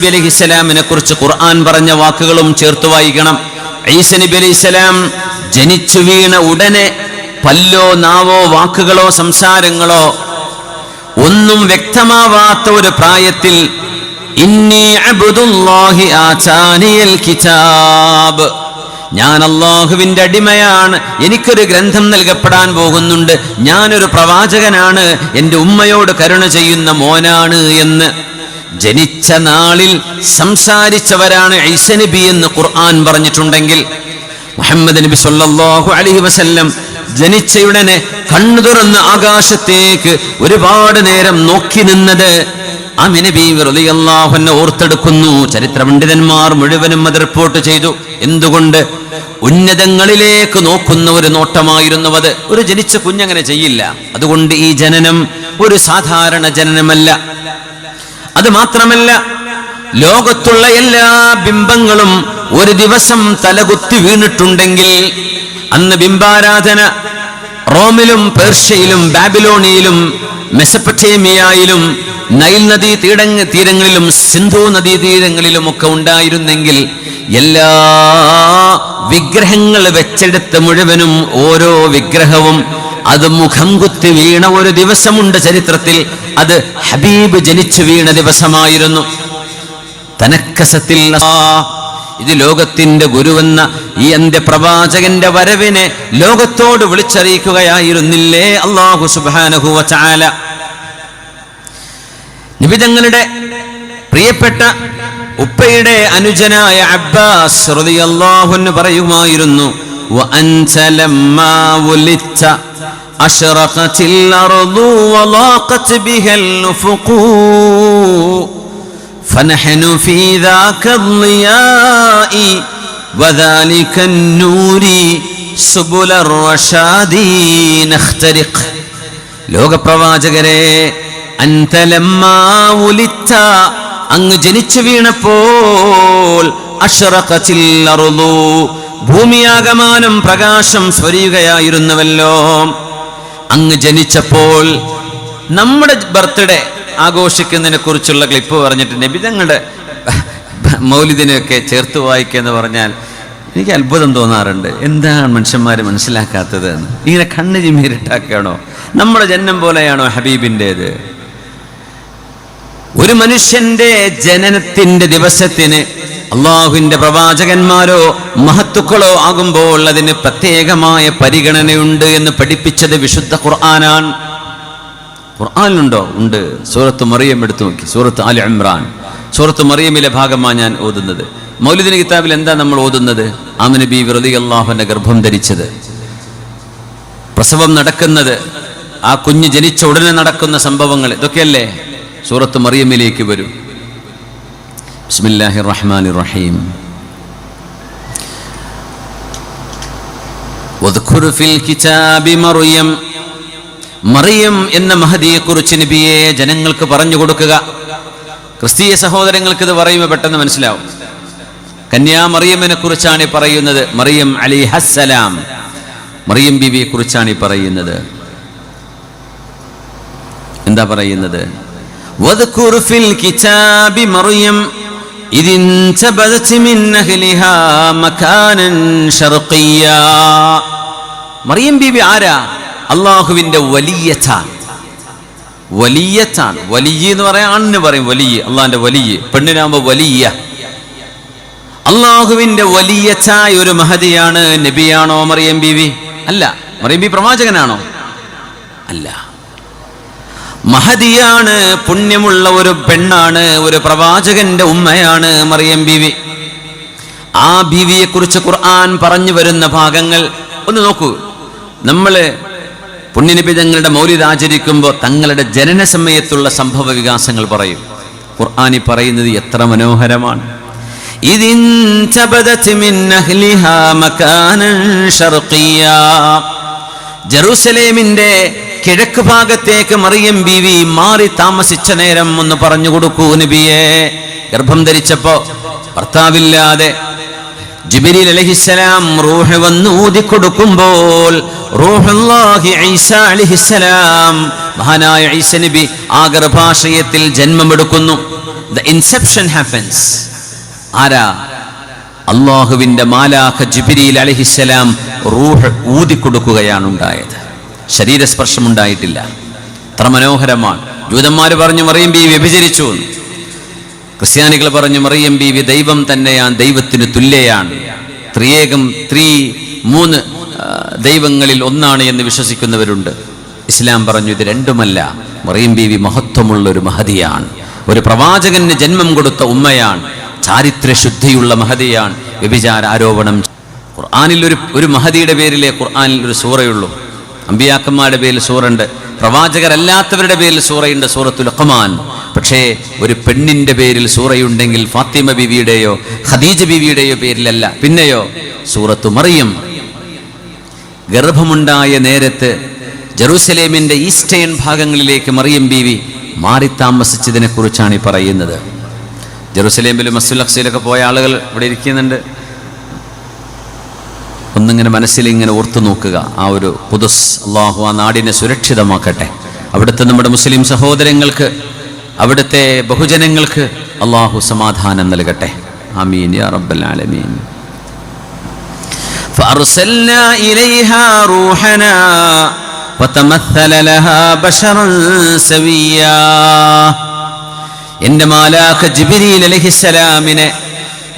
നബി അലഹിസ്സലാമിനെ കുറിച്ച് ഖുർആൻ പറഞ്ഞ വാക്കുകളും ചേർത്ത് വായിക്കണം. ഈസ നബി ഇസ്ലാം ജനിച്ചു വീണ ഉടനെ പല്ലോ നാവോ വാക്കുകളോ സംസാരങ്ങളോ ഒന്നും വ്യക്തമാവാത്ത ഒരു പ്രായത്തിൽ കിതാബ് ഞാൻ അള്ളാഹുവിന്റെ അടിമയാണ് എനിക്കൊരു ഗ്രന്ഥം നൽകപ്പെടാൻ പോകുന്നുണ്ട് ഞാനൊരു പ്രവാചകനാണ് എന്റെ ഉമ്മയോട് കരുണ ചെയ്യുന്ന മോനാണ് എന്ന്. ജനിച്ച നാളിൽ സംസാരിച്ചവരാണ് ഐസ നബി എന്ന് ഖുർആൻ പറഞ്ഞിട്ടുണ്ടെങ്കിൽ മുഹമ്മദ് നബി സല്ലല്ലാഹു അലൈഹി വസല്ലം ജനിച്ചയുടനെ കണ്ണു തുറന്ന് ആകാശത്തേക്ക് ഒരുപാട് നേരം നോക്കി നിന്നത് അമിനബി റളിയല്ലാഹുവിനെ ഓർത്തെടുക്കുന്നു. ചരിത്ര പണ്ഡിതന്മാർ മുഴുവനും അത് റിപ്പോർട്ട് ചെയ്തു. എന്തുകൊണ്ട്? ഉന്നതങ്ങളിലേക്ക് നോക്കുന്ന ഒരു നോട്ടമായിരുന്നു അത്. ഒരു ജനിച്ച കുഞ്ഞങ്ങനെ ചെയ്യില്ല. അതുകൊണ്ട് ഈ ജനനം ഒരു സാധാരണ ജനനമല്ല. അത് മാത്രമല്ല ലോകത്തുള്ള എല്ലാ ബിംബങ്ങളും ഒരു ദിവസം തലകുത്തി വീണിട്ടുണ്ടെങ്കിൽ അന്ന് ബിംബാരാധന റോമിലും പേർഷ്യയിലും ബാബിലോണിയിലും മെസപ്പറ്റേമിയയിലും നൈൽ നദീ തീരങ്ങ തീരങ്ങളിലും സിന്ധു നദീ തീരങ്ങളിലും ഒക്കെ ഉണ്ടായിരുന്നെങ്കിൽ എല്ലാ വിഗ്രഹങ്ങൾ വെച്ചെടുത്ത് മുഴുവനും ഓരോ വിഗ്രഹവും അത് മുഖം കുത്തി വീണ ഒരു ദിവസമുണ്ട് ചരിത്രത്തിൽ. അത് ഹബീബ് ജനിച്ചു വീണ ദിവസമായിരുന്നു. തനക്കസത്തിൽ ഇത് ലോകത്തിന്റെ ഗുരുവെന്ന ഈ പ്രവാചകന്റെ വരവിനെ ലോകത്തോട് വിളിച്ചറിയിക്കുകയായിരുന്നില്ലേ അള്ളാഹു സുബാനഹുവ നിബിതങ്ങളുടെ പ്രിയപ്പെട്ട ഉപ്പയുടെ അനുജനായ അബ്ബാസ് പറയുമായിരുന്നു أشرقت الأرض وضاقت بها الأفق فنحن في ذاك الضياء وذلك النور سبل الرشاد نخترق ലോകപ്രവാചകരെ അന്തലമ്മാ ഉലിത്ത അങ്ങ് ജനിച്ചു വീണപ്പോൾ അഷറഖത്തിൽ അറുതു ഭൂമിയാകമാനം പ്രകാശം സ്വരിയുകയായിരുന്നുവല്ലോ അങ്ങ് ജനിച്ചപ്പോൾ നമ്മുടെ ബർത്ത്ഡേ ആഘോഷിക്കുന്നതിനെ കുറിച്ചുള്ള ക്ലിപ്പ് പറഞ്ഞിട്ട് നബി തങ്ങളുടെ മൗലിദിനെയൊക്കെ ചേർത്ത് വായിക്കുക എന്ന് പറഞ്ഞാൽ എനിക്ക് അത്ഭുതം തോന്നാറുണ്ട്. എന്താണ് മനുഷ്യന്മാർ മനസ്സിലാക്കാത്തത് ഇങ്ങനെ കണ്ണ് ചിമ്മീരിട്ടാക്കുകയാണോ നമ്മുടെ ജന്മം പോലെയാണോ ഹബീബിന്റേത്? ഒരു മനുഷ്യന്റെ ജനനത്തിന്റെ ദിവസത്തിന് അള്ളാഹുവിന്റെ പ്രവാചകന്മാരോ മഹത്തുക്കളോ ആകുമ്പോൾ അതിന് പ്രത്യേകമായ പരിഗണനയുണ്ട് എന്ന് പഠിപ്പിച്ചത് വിശുദ്ധ ഖുർആനാണ്. ഖുർആാനിലുണ്ടോ? ഉണ്ട്. സൂറത്ത് മറിയം എടുത്തു നോക്കി. സൂറത്ത് അൽ ഇമ്രാൻ. സൂറത്ത് മറിയമിലെ ഭാഗമാണ് ഞാൻ ഓതുന്നത്. മൗലിദിന കിതാബിൽ എന്താ നമ്മൾ ഓതുന്നത്? അമന ബി വെറുതെ അള്ളാഹുവിന്റെ ഗർഭം ധരിച്ചത്. പ്രസവം നടക്കുന്നത് ആ കുഞ്ഞ് ജനിച്ച ഉടനെ നടക്കുന്ന സംഭവങ്ങൾ. ഇതൊക്കെയല്ലേ? സൂറത്ത് മറിയമ്മിലേക്ക് വരും. ബിസ്മില്ലാഹി റഹ്മാൻ റഹീം മറിയം. എന്ന മഹദിയെക്കുറിച്ച് നബിയെ ജനങ്ങൾക്ക് പറഞ്ഞു കൊടുക്കുക. ക്രിസ്തീയ സഹോദരങ്ങൾക്ക് ഇത് പറയുമ്പോൾ പെട്ടെന്ന് മനസ്സിലാവും. കന്യാ മറിയമ്മിനെ കുറിച്ചാണ് പറയുന്നത്. മറിയം അലി ഹസ്സലാം മറിയം ബിബിയെ കുറിച്ചാണ് പറയുന്നത്. എന്താ പറയുന്നത്? واذكر في الكتاب مريم إذ انتبذت من أهلها مكانا شرقيا മറിയം ബീബി ആരാ അള്ളാഹുവിന്റെ വലിയച്ചാൻ വലിയച്ചാൻ വലിയ എന്ന് പറയാൻ ആണിന് പറയും വലിയ അള്ളാഹിന്റെ വലിയ പെണ്ണിനാകുമ്പോ വലിയ അള്ളാഹുവിന്റെ വലിയച്ചായ ഒരു മഹതിയാണ് നബിയാണോ മറിയം ബീവി അല്ല മറിയം ബി പ്രവാചകനാണോ അല്ല മഹതിയാണ് പുണ്യമുള്ള ഒരു പെണ്ണാണ് ഒരു പ്രവാചകന്റെ ഉമ്മയാണ് മറിയം ബീവി. ആ ബീവിയെ കുറിച്ച് ഖുർആൻ പറഞ്ഞു വരുന്ന ഭാഗങ്ങൾ ഒന്ന് നോക്കൂ. നമ്മൾ പുണ്യനിപിതങ്ങളുടെ മൗലിത ആചരിക്കുമ്പോൾ തങ്ങളുടെ ജനന സമയത്തുള്ള സംഭവ വികാസങ്ങൾ പറയും. ഖുർആാനി പറയുന്നത് എത്ര മനോഹരമാണ്. ജറുസലേമിന്റെ കിഴക്ക് ഭാഗത്തേക്ക് മറിയം ബീവി മാറി താമസിച്ച നേരം ഒന്ന് പറഞ്ഞു കൊടുക്കൂ നബിയെ. ഗർഭം ധരിച്ചപ്പോ ഭർത്താവില്ലാതെ ജിബിരി അലഹിസ്സലാം റൂഹ് വന്ന് ഊതിക്കൊടുക്കുമ്പോൾ കൊടുക്കുമ്പോൾ മഹാനായ ഈസ നബി ആ ഗർഭാശയത്തിൽ ജന്മമെടുക്കുന്നു. ദ ഇൻസെപ്ഷൻ ഹാപ്പൻസ് ആരാ? അള്ളാഹുവിന്റെ മാലാഖ ജിബിരിയിൽ അലഹിസ്സലാം റൂഹ് ഊതിക്കൊടുക്കുകയാണ് ഉണ്ടായത് ശരീരസ്പർശം ഉണ്ടായിട്ടില്ല അത്ര മനോഹരമാണ്. ജൂതന്മാർ പറഞ്ഞു മറിയം ബി വ്യഭിചരിച്ചു ക്രിസ്ത്യാനികൾ പറഞ്ഞു മറിയം വി ദൈവം തന്നെയാണ് ദൈവത്തിന് തുല്യയാണ്. ത്രിയേകം ത്രീ മൂന്ന് ദൈവങ്ങളിൽ ഒന്നാണ് എന്ന് വിശ്വസിക്കുന്നവരുണ്ട്. ഇസ്ലാം പറഞ്ഞു ഇത് രണ്ടുമല്ല. മറിയം ബീവി മഹത്വമുള്ള ഒരു മഹതിയാണ്. ഒരു പ്രവാചകന് ജന്മം കൊടുത്ത ഉമ്മയാണ്. ചാരിത്ര ശുദ്ധിയുള്ള മഹതിയാണ്. വ്യഭിചാര ആരോപണം. ഖുർആാനിൽ ഒരു ഒരു മഹതിയുടെ പേരിലെ ഖുർആാനിൽ ഒരു സൂറയുള്ളൂ. അമ്പിയാക്കന്മാരുടെ പേരിൽ സൂറുണ്ട് പ്രവാചകരല്ലാത്തവരുടെ പേരിൽ സൂറയുണ്ട് സൂറത്തുൽ ഖമാൻ. പക്ഷേ ഒരു പെണ്ണിന്റെ പേരിൽ സൂറയുണ്ടെങ്കിൽ ഫാത്തിമ ബിവിയുടെയോ ഖദീജ ബിവിയുടെയോ പേരിലല്ല. പിന്നെയോ സൂറത്തു മറിയം. ഗർഭമുണ്ടായ നേരത്ത് ജെറൂസലേമിന്റെ ഈസ്റ്റേൺ ഭാഗങ്ങളിലേക്ക് മറിയം ബിവി മാറി താമസിച്ചതിനെ കുറിച്ചാണ് ഈ പറയുന്നത്. ജെറൂസലേമിലും മസ്സുൽ അക്സയിലൊക്കെ പോയ ആളുകൾ ഇവിടെ ഇരിക്കുന്നുണ്ട്. ഒന്നിങ്ങനെ മനസ്സിൽ ഇങ്ങനെ ഓർത്തു നോക്കുക ആ ഒരു പുതുസ് അള്ളാഹു ആ നാടിനെ സുരക്ഷിതമാക്കട്ടെ അവിടുത്തെ നമ്മുടെ മുസ്ലിം സഹോദരങ്ങൾക്ക് അവിടുത്തെ ബഹുജനങ്ങൾക്ക് അള്ളാഹു സമാധാനം നൽകട്ടെ ആമീൻ യാ റബ്ബൽ ആലമീൻ فأرسلنا إليها روحنا وتمثل لها بشرا سويا എന്റെ മാലാഖ ജിബിരിൽ അലഹിസലാമിനെ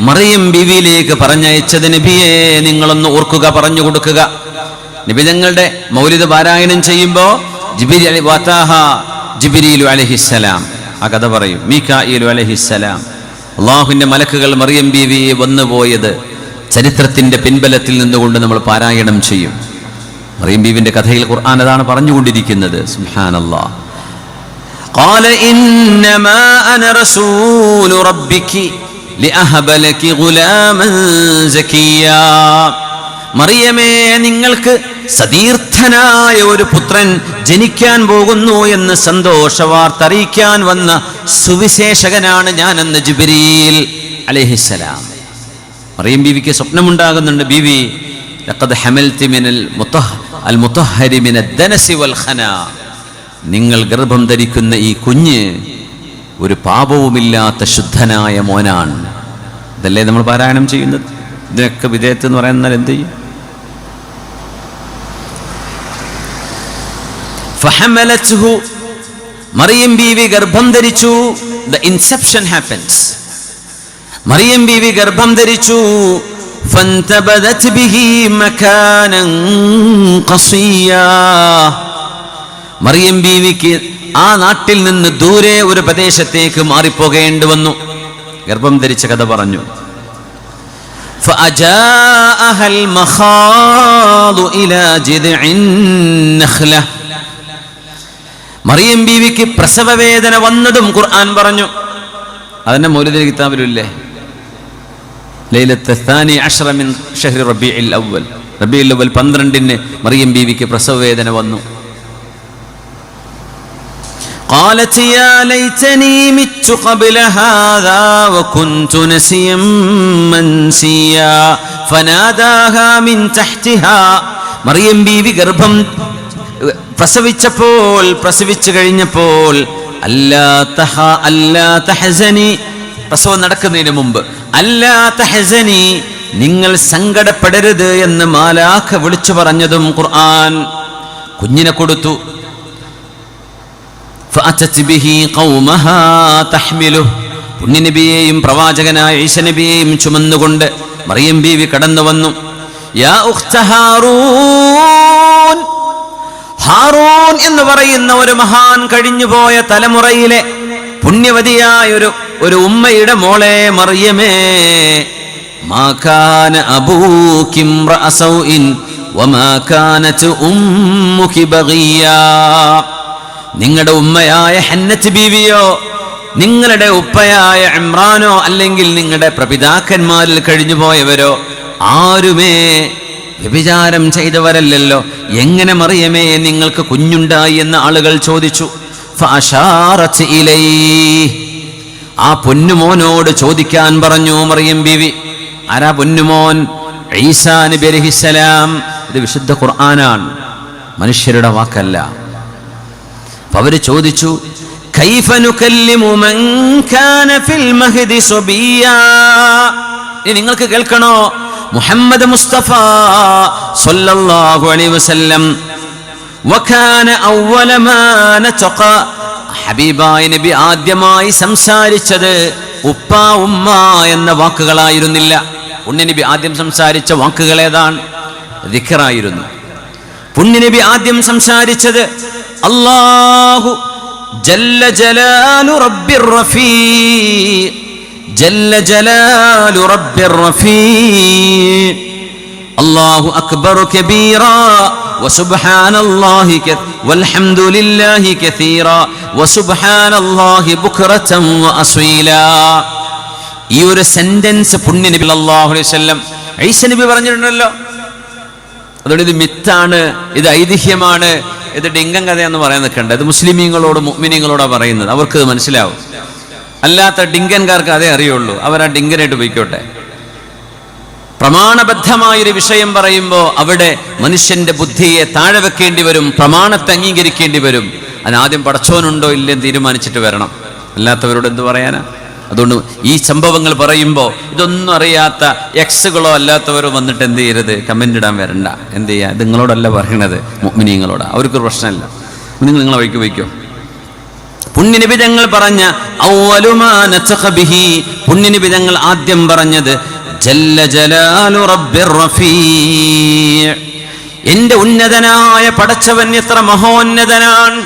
മറിയം ബിവിയിലേക്ക് പറഞ്ഞയച്ചത് നബിയെ നിങ്ങളൊന്ന് ഓർക്കുക പറഞ്ഞു കൊടുക്കുക നബി ഞങ്ങളുടെ മൗലിക പാരായണം ചെയ്യുമ്പോൾ ജിബിരി അലി വാത്താഹ ജിബിരിലു അലഹിസലാം ആ കഥ പറയും മീക്കായിലു അലഹിസലാം അള്ളാഹുവിന്റെ മലക്കുകൾ മറിയം ബീവിയെ വന്നുപോയത് ചരിത്രത്തിന്റെ പിൻബലത്തിൽ നിന്നുകൊണ്ട് നമ്മൾ പാരായണം ചെയ്യും മറിയം ബീവിന്റെ കഥയിൽ ഖുർആൻ അതാണ് പറഞ്ഞുകൊണ്ടിരിക്കുന്നത് സുഹാനല്ലാ قال إنما أنا رسول ربك മറിയമേ നിങ്ങൾക്ക് സതീർത്ഥനായ ഒരു പുത്രൻ ജനിക്കാൻ പോകുന്നു എന്ന് സന്തോഷവാർത്ത അറിയിക്കാൻ വന്ന സുവിശേഷകനാണ് ഞാനെന്ന് ജുബിരിയിൽ അലഹിസലാം മറിയം ബീവിക്ക് സ്വപ്നമുണ്ടാകുന്നുണ്ട് ബീവി. നിങ്ങൾ ഗർഭം ധരിക്കുന്ന ഈ കുഞ്ഞ് ഒരു പാപവുമില്ലാത്ത ശുദ്ധനായ മോനാണ് ഇതല്ലേ നമ്മൾ പാരായണം ചെയ്യുന്നത് ഇതിനൊക്കെ വിധേയത്ത് എന്ന് പറയുന്നാൽ എന്ത് ചെയ്യും ഫഹമലത്ഹു മറിയം ബീവി ഗർഭം ധരിച്ചു the inception happens Mariyam Beevi ഗർഭം ധരിച്ചു فانتبذت به مكانا قصيا മറിയം ബീവിക്ക് ആ നാട്ടിൽ നിന്ന് ദൂരെ ഒരു പ്രദേശത്തേക്ക് മാറിപ്പോകേണ്ടി വന്നു. ഗർഭം ധരിച്ച കഥ പറഞ്ഞു. മറിയം ബീവിക്ക് പ്രസവവേദന വന്നതും ഖുർആൻ പറഞ്ഞു. അതിന്റെ മൗലിദിന് കിതാബിലുല്ലേ? ലൈലത്താനി റബി റബി പന്ത്രണ്ടിന് മറിയം ബീവിക്ക് പ്രസവവേദന വന്നു. قالت يا ليتني مت قبل هذا وكنت نسيا منسيا فناداها من تحتها മറിയം ബീവി ഗർഭം പ്രസവിച്ചപ്പോൾ പ്രസവിച്ചു കഴിഞ്ഞപ്പോൾ അല്ലാ തഹ അല്ലാ തഹസനി പ്രസവം നടക്കുന്നതിന് മുമ്പ് അല്ലാ തഹസനി നിങ്ങൾ സങ്കടപ്പെടരുത് എന്ന് മാലാഖ വിളിച്ചു പറഞ്ഞതും ഖുർആൻ കുഞ്ഞിനെ കൊടുത്തു പുണ്യനബിയെയും പ്രവാചകനായ ഈശനബിയെയും ചുമന്നുകൊണ്ട് മറിയം ബീവി കടന്നു വന്നു യാ ഉഖ്ത ഹാറൂൻ. എന്ന് പറയുന്ന ഒരു മഹാൻ കഴിഞ്ഞുപോയ തലമുറയിലെ പുണ്യവതിയായ ഒരു ഒരു ഉമ്മയുടെ മോളെ മറിയമേ. മാകാന അബൂകിം അബൂകി ഇംറഅ സൗഇൻ വമാ കാനത് ഉമ്മുകി ബഗിയാ. നിങ്ങളുടെ ഉമ്മയായ ഹന്നത്ത് ബീവിയോ നിങ്ങളുടെ ഉപ്പയായ ഇമ്രാനോ അല്ലെങ്കിൽ നിങ്ങളുടെ പ്രപിതാക്കന്മാരിൽ കഴിഞ്ഞുപോയവരോ ആരുമേ വ്യഭിചാരം ചെയ്തവരല്ലല്ലോ. എങ്ങനെ മറിയമേ നിങ്ങൾക്ക് കുഞ്ഞുണ്ടായി എന്ന് ആളുകൾ ചോദിച്ചു. ആ പൊന്നുമോനോട് ചോദിക്കാൻ പറഞ്ഞു മറിയം ബീവി. ആരാ പൊന്നുമോൻ? ഈസാ നബി ഇത് വിശുദ്ധ ഖുർആനാണ്. മനുഷ്യരുടെ വാക്കല്ല. അപ്പൊ അവർ ചോദിച്ചു നിങ്ങൾക്ക് കേൾക്കണോ? മുഹമ്മദ് മുസ്തഫ സല്ലല്ലാഹു അലൈഹി വസല്ലം വകാന ഹബീബായ നബി ആദ്യമായി സംസാരിച്ചത് ഉപ്പ ഉമ്മ എന്ന വാക്കുകളായിരുന്നില്ല. ഉണ്ണിനബി ആദ്യം സംസാരിച്ച വാക്കുകൾ ഏതാണ്? ദിഖറായിരുന്നു. പുണ്യനബി ആദ്യം സംസാരിച്ചത് അല്ലാഹു ജല്ല ജലാലു റബ്ബിർ റഫീഖ് ജല്ല ജലാലു റബ്ബിർ റഫീഖ് الله أكبر كبيرا وسبحان الله كث والحمد لله كثيرا وسبحان الله بكرة وأصيلا ഈ ഒരു സെന്റൻസ് പുണ്യ നബി അല്ലാഹു അലൈഹി വസല്ലം ഈസ നബി പറഞ്ഞിട്ടുണ്ടല്ലോ അതുകൊണ്ട് ഇത് മിത്താണ് ഇത് ഐതിഹ്യമാണ് ഇത് ഡിങ്കം കഥയെന്ന് പറയാൻ നിൽക്കേണ്ടത് ഇത് മുസ്ലിമീങ്ങളോട് മുഅ്മിനീങ്ങളോടാ പറയുന്നത്. അവർക്ക് ഇത് മനസ്സിലാവും. അല്ലാത്ത ഡിങ്കൻകാർക്ക് അതേ അറിയുള്ളൂ. അവർ ആ ഡിങ്കനായിട്ട് പോയിക്കോട്ടെ. പ്രമാണബദ്ധമായൊരു വിഷയം പറയുമ്പോൾ അവിടെ മനുഷ്യന്റെ ബുദ്ധിയെ താഴെ വെക്കേണ്ടി വരും പ്രമാണത്തെ അംഗീകരിക്കേണ്ടി വരും. അതിനാദ്യം പടച്ചോനുണ്ടോ ഇല്ലെന്ന് തീരുമാനിച്ചിട്ട് വരണം. അല്ലാത്തവരോട് എന്ത് പറയാനാ? അതുകൊണ്ട് ഈ സംഭവങ്ങൾ പറയുമ്പോൾ ഇതൊന്നും അറിയാത്ത എക്സുകളോ അല്ലാത്തവരോ വന്നിട്ട് എന്ത് ചെയ്യരുത്? കമന്റ് ഇടാൻ വരണ്ട. എന്ത് ചെയ്യുക നിങ്ങളോടല്ല പറയണത് മുഅ്മിനീങ്ങളോടാ. അവർക്കൊരു പ്രശ്നമില്ല. നിങ്ങൾ നിങ്ങളെ വഴിക്ക് വയ്ക്കോ പുണ്യനിബിതങ്ങൾ പറഞ്ഞ പുണ്യനിബിതങ്ങൾ ആദ്യം പറഞ്ഞത് ജല്ല ജലാലു എന്റെ ഉന്നതനായ പടച്ചവൻ എത്ര മഹോന്നതനാണ്.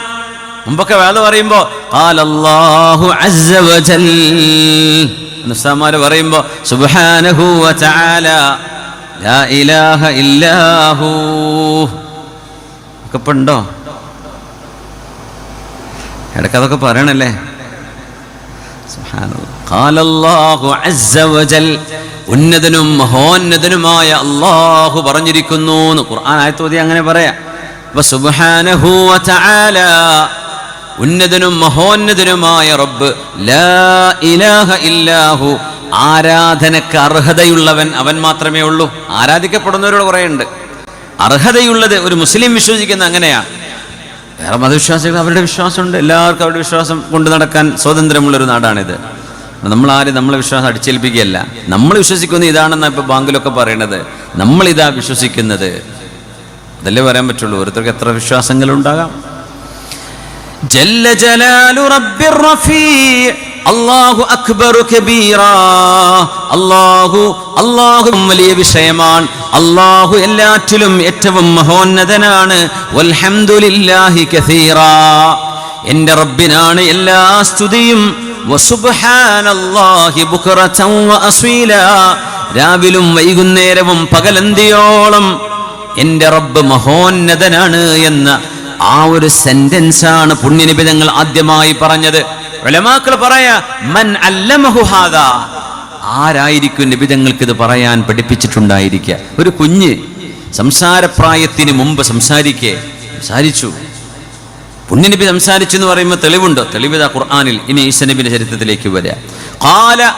മുമ്പൊക്കെ വേദ പറയുമ്പോ ഉസ്താദ്മാര് പറയുമ്പോ സുബ്ഹാനഹു വതആല ലാ ഇലാഹ അതൊക്കെ പറയണല്ലേ. ഉന്നതനും മഹോന്നതനുമായ അള്ളാഹു പറഞ്ഞിരിക്കുന്നു ഖുർആൻ ആയത്തോതി അങ്ങനെ പറയാം ഉന്നതനും മഹോന്നതനുമായ റബ്ബ് ഇലാഹ ഇല്ലാഹു. ആരാധനക്ക് അർഹതയുള്ളവൻ അവൻ മാത്രമേ ഉള്ളൂ. ആരാധിക്കപ്പെടുന്നവരോട് കുറേയുണ്ട്. അർഹതയുള്ളത് ഒരു മുസ്ലിം വിശ്വസിക്കുന്ന അങ്ങനെയാണ് വേറെ മതവിശ്വാസികൾ അവരുടെ വിശ്വാസമുണ്ട്. എല്ലാവർക്കും അവരുടെ വിശ്വാസം കൊണ്ട് നടക്കാൻ സ്വാതന്ത്ര്യമുള്ളൊരു നാടാണിത്. നമ്മൾ ആരും നമ്മളെ വിശ്വാസം അടിച്ചേൽപ്പിക്കുകയല്ല. നമ്മൾ വിശ്വസിക്കുന്ന ഇതാണെന്നാണ് ഇപ്പോൾ ബാങ്കിലൊക്കെ പറയണത്. നമ്മളിതാ വിശ്വസിക്കുന്നത്. അതല്ലേ പറയാൻ പറ്റുള്ളൂ. ഓരോരുത്തർക്ക് എത്ര വിശ്വാസങ്ങളുണ്ടാകാം. ജല്ല ജലാലു റബ്ബിർ റഫീ' അല്ലാഹു അക്ബറു കബീറാ. അല്ലാഹു അല്ലാഹു വലിയ വിഷയമാണ്. അല്ലാഹു എല്ലാറ്റിലും ഏറ്റവും മഹോന്നതനാണ്. വൽഹംദുലില്ലാഹി കസീറാ. എന്റെ റബ്ബിനാണ് എല്ലാ സ്തുതിയും. വസുബ്ഹാനല്ലാഹി ബുക്റതൻ വഅസീലാ രാവിലും വൈകുന്നേരവും പകലന്തിയോളം എന്റെ റബ്ബ് മഹോന്നതനാണ് എന്ന ആ ഒരു സെന്റൻസ് ആണ് പുണ്യനിബിതങ്ങൾ ആദ്യമായി പറഞ്ഞത്. വിലമാക്കൾ പറയാ മൻ ആരായിരിക്കും നിബിതങ്ങൾക്ക് ഇത് പറയാൻ പഠിപ്പിച്ചിട്ടുണ്ടായിരിക്കുക? ഒരു കുഞ്ഞ് സംസാരപ്രായത്തിന് മുമ്പ് സംസാരിക്കേ. സംസാരിച്ചു. പുണ്യനബി സംസാരിച്ചു എന്ന് പറയുമ്പോൾ തെളിവുണ്ടോ തെളിവിത ഖുർആാനിൽ. ഇനി ഈശനബിന്റെ ചരിത്രത്തിലേക്ക് വരാം. കാല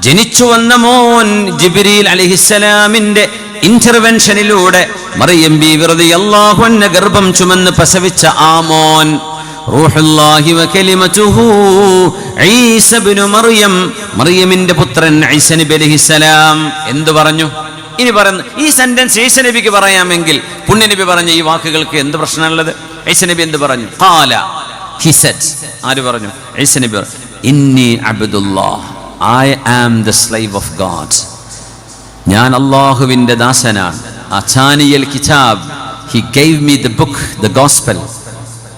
ജനിച്ചു വന്ന മോൻ ജിബിരിൽ അലിഹിസ്സലാമിന്റെ ഇന്റർവെൻഷനിലൂടെ മറിയം ബി വെറുതെ അള്ളാഹുന്ന ഗർഭം ചുമന്ന് പ്രസവിച്ച ആമോൻ മറിയമിന്റെ പുത്രൻ അലൈഹിസ്സലാം എന്തു പറഞ്ഞു? ഇനി പറയുന്നു ഈ സെന്റൻസ് ഈസ നബിക്ക് പറയാമെങ്കിൽ പുണ്യനബി പറഞ്ഞ ഈ വാക്കുകൾക്ക് എന്ത് പ്രശ്നമുള്ളത്? ഈസ നബി എന്ത് പറഞ്ഞു? ഖാല ഹി സെഡ് ആര് പറഞ്ഞു? ഈസ നബി ഇന്നി Abdullah I am the slave of God ഞാൻ അള്ളാഹുവിന്റെ ദാസനാണ്. അച്ചാനിയൽ കിതാബ്. He gave me the book the gospel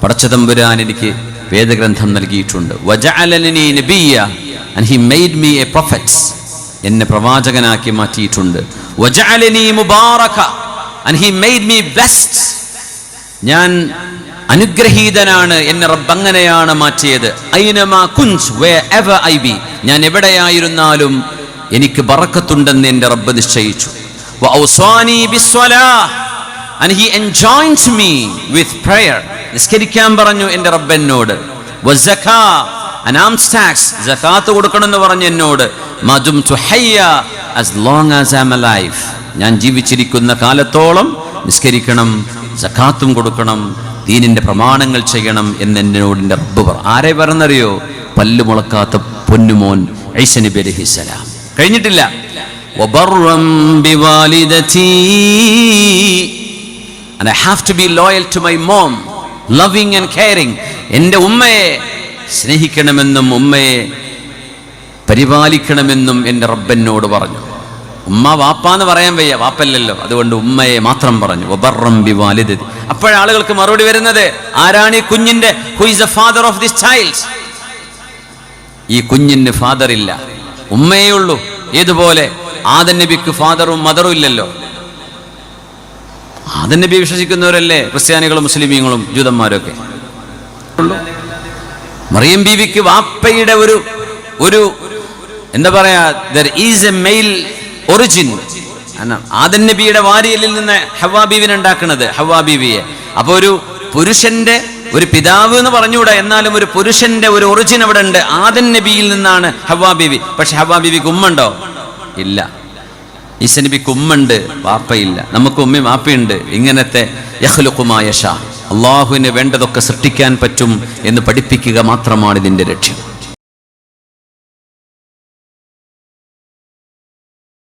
പടച്ചതമ്പുരാൻ എനിക്ക് വേദഗ്രന്ഥം നൽകിയിട്ടുണ്ട്. And he made me a prophet എന്നെ പ്രവാചകനാക്കി മാറ്റിയിട്ടുണ്ട്. And he made me blessed ഞാൻ അനുഗ്രഹീതനാണ്. എന്നെ റബ്ബ് അങ്ങനെയാണ് മാറ്റിയത്. ഐനമാ കുഞ്ച് wherever I be. ഞാൻ എവിടെയായിരുന്നാലും എനിക്ക് ബറക്കത്തുണ്ടെന്ന് എന്റെ റബ്ബ് നിശ്ചയിച്ചു. നിസ്കരിക്കാൻ പറഞ്ഞു എന്റെ റബ്ബ് എന്നോട്. സകാത്ത് കൊടുക്കണമെന്ന് പറഞ്ഞു എന്നോട്. ഞാൻ ജീവിച്ചിരിക്കുന്ന കാലത്തോളം നിസ്കരിക്കണം ജക്കാത്തും കൊടുക്കണം ദീനിന്റെ പ്രമാണങ്ങൾ ചെയ്യണം എന്ന് എന്നോട് എന്റെ റബ്ബ് പറ ആരെ പറഞ്ഞറിയോ? പല്ലുമുളക്കാത്ത പൊന്നുമോൻ ഐസ അലഹിസലാം കഴിഞ്ഞിട്ടില്ല. എന്റെ ഉമ്മയെ സ്നേഹിക്കണമെന്നും ഉമ്മയെ പരിപാലിക്കണമെന്നും എന്റെ റബ്ബനോട് പറഞ്ഞു. ഉമ്മ വാപ്പാന്ന് പറയാൻ വയ്യ വാപ്പല്ലല്ലോ. അതുകൊണ്ട് ഉമ്മയെ മാത്രം പറഞ്ഞു വാലിദതി അപ്പോഴാളുകൾക്ക് മറുപടി വരുന്നത്? ആരാണ് ഈ കുഞ്ഞിന്റെ who is the father of this child ഈ കുഞ്ഞിന് ഫാദർ ഇല്ല. ഉമ്മയേ ഉള്ളൂ ഏതുപോലെ? ആദൻ നബിക്ക് ഫാദറും മദറും ഇല്ലല്ലോ. ആദൻ നബി വിശ്വസിക്കുന്നവരല്ലേ? ക്രിസ്ത്യാനികളും മുസ്ലിമീങ്ങളും ജൂതന്മാരൊക്കെ. മറിയം ബീവിക്ക് വാപ്പയുടെ ഒരു ഒരു എന്താ പറയാ there is a male origin Adam നബിയുടെ വാരിയലിൽ നിന്ന് ഹവാ ബീവിനെ ഉണ്ടാക്കുന്നത് ബീവിയെ. അപ്പൊ ഒരു പുരുഷന്റെ ഒരു പിതാവ് എന്ന് പറഞ്ഞുകൂടാ എന്നാലും ഒരു പുരുഷന്റെ ഒരു ഒറിജിൻ അവിടെ ഉണ്ട്. ആദൻ നബിയിൽ നിന്നാണ് ഹവാ ബീവി. പക്ഷെ ഹവാ ബീവിക്ക് ഉമ്മുണ്ടോ? ഇല്ല. ഈസ നബിക്ക് ഉമ്മുണ്ട് വാപ്പയില്ല. നമുക്ക് ഉമ്മയും വാപ്പയുണ്ട്. ഇങ്ങനത്തെ യഹ്ലുക്കുമായ ഷാ അള്ളാഹുവിന് വേണ്ടതൊക്കെ സൃഷ്ടിക്കാൻ പറ്റും എന്ന് പഠിപ്പിക്കുക മാത്രമാണ് ഇതിന്റെ ലക്ഷ്യം.